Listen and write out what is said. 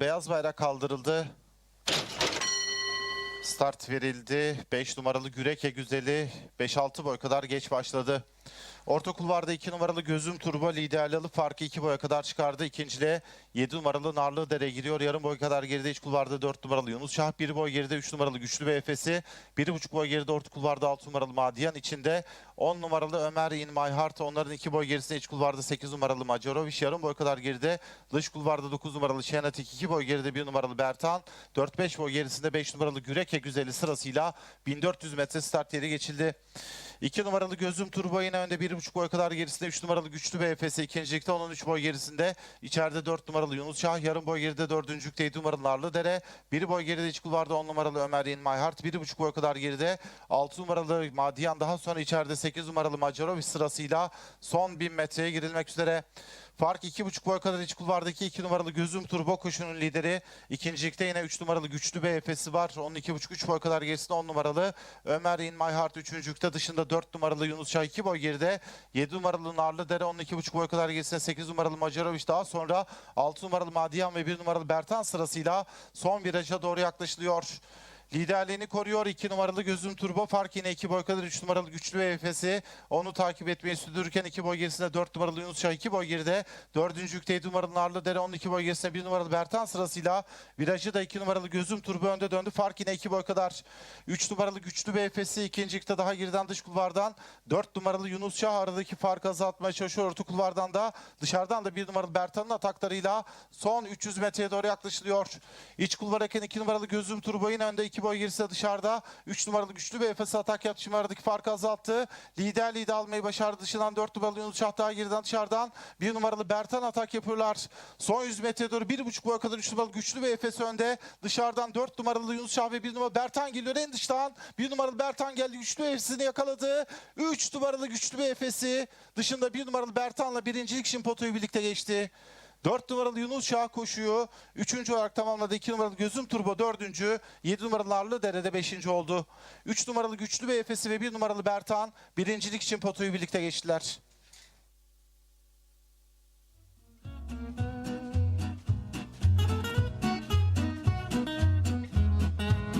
Beyaz bayrak kaldırıldı. Start verildi. 5 numaralı Güreke Güzeli 5-6 boy kadar geç başladı. Orta kulvarda 2 numaralı Gözüm Turbo liderli alıp farkı 2 boya kadar çıkardı. İkinciliğe 7 numaralı Narlı Dere giriyor. Yarım boy kadar geride iç kulvarda 4 numaralı Yunus Şah. 1 boy geride 3 numaralı Güçlü BF'si. 1,5 boy geride orta kulvarda 6 numaralı Madiyan. içinde 10 numaralı Ömer In My Heart. Onların 2 boy gerisinde iç kulvarda 8 numaralı Macarovic. Yarım boy kadar geride dış kulvarda 9 numaralı Şenatik. 2 boy geride 1 numaralı Bertan. 4-5 boy gerisinde 5 numaralı Güreke Güzeli sırasıyla 1400 metre start yeri geçildi. 2 numaralı Gözüm Turbo yine önde 1,5 boy kadar gerisinde 3 numaralı Güçlü BFS ikincilikte onun 3 boy gerisinde içeride 4 numaralı Yunus Şah yarım boy geride 4. 7 numaralı Narlıdere 1 boy geride iç kulvarda 10 numaralı Ömer In My Heart 1,5 boy kadar geride 6 numaralı Madiyan daha sonra içeride 8 numaralı Macarovic sırasıyla son 1000 metreye girilmek üzere. Fark 2,5 boy kadar iç kulvardaki 2 numaralı Gözüm Turbo koşunun lideri. İkincilikte yine 3 numaralı Güçlü BF'si var. Onun 2,5-3 boy kadar gerisinde 10 numaralı Ömer In My Heart üçüncülükte dışında 4 numaralı Yunus Şah 2 boy geride. 7 numaralı Narlıdere onun 2,5 boy kadar gerisinde 8 numaralı Macarovic daha sonra 6 numaralı Madiyan ve 1 numaralı Bertan sırasıyla son viraja doğru yaklaşılıyor. Liderliğini koruyor. 2 numaralı Gözüm Turbo. Fark yine 2 boy kadar. 3 numaralı Güçlü EFS'i onu takip etmeyi sürdürürken 2 boy gerisinde 4 numaralı Yunus Şah 2 boy geride. 4. yükte 7 numaralı Narlıdere 12 boy gerisinde 1 numaralı Bertan sırasıyla. Virajı da 2 numaralı Gözüm Turbo önde döndü. Fark yine 2 boy kadar. 3 numaralı Güçlü BFS'i ikinci yükte daha geriden dış kulvardan. 4 numaralı Yunus Şah aradaki farkı azaltmaya çalışıyor. Orta kulvardan da dışarıdan da 1 numaralı Bertan'ın ataklarıyla son 300 metreye doğru yaklaşılıyor. İç kulvardaki 2 numaralı Gözüm Turbo yine önde 2 boy gerisi dışarıda 3 numaralı güçlü bir Efes atak yaptı. Şimdi aradaki farkı azalttı. Liderliği de almayı başardı. Dışından 4 numaralı Yunus Şah daha geriden dışarıdan 1 numaralı Bertan atak yapıyorlar. Son 100 metreye doğru 1,5 boy kadar 3 numaralı güçlü bir Efes önde. Dışarıdan 4 numaralı Yunus Şah ve 1 numaralı Bertan geliyor. En dıştan 1 numaralı Bertan geldi. Güçlü Efes'ini yakaladı. 3 numaralı güçlü bir Efes'i dışında 1 numaralı Bertan'la birincilik için potoyu birlikte geçti. 4 numaralı Yunus Şah koşuyu 3. olarak tamamladı. 2 numaralı Gözüm Turbo 4. 7 numaralı Narlı Dere'de 5. oldu. 3 numaralı Güçlü Bey Efes'i ve 1 numaralı Bertan birincilik için potoyu birlikte geçtiler.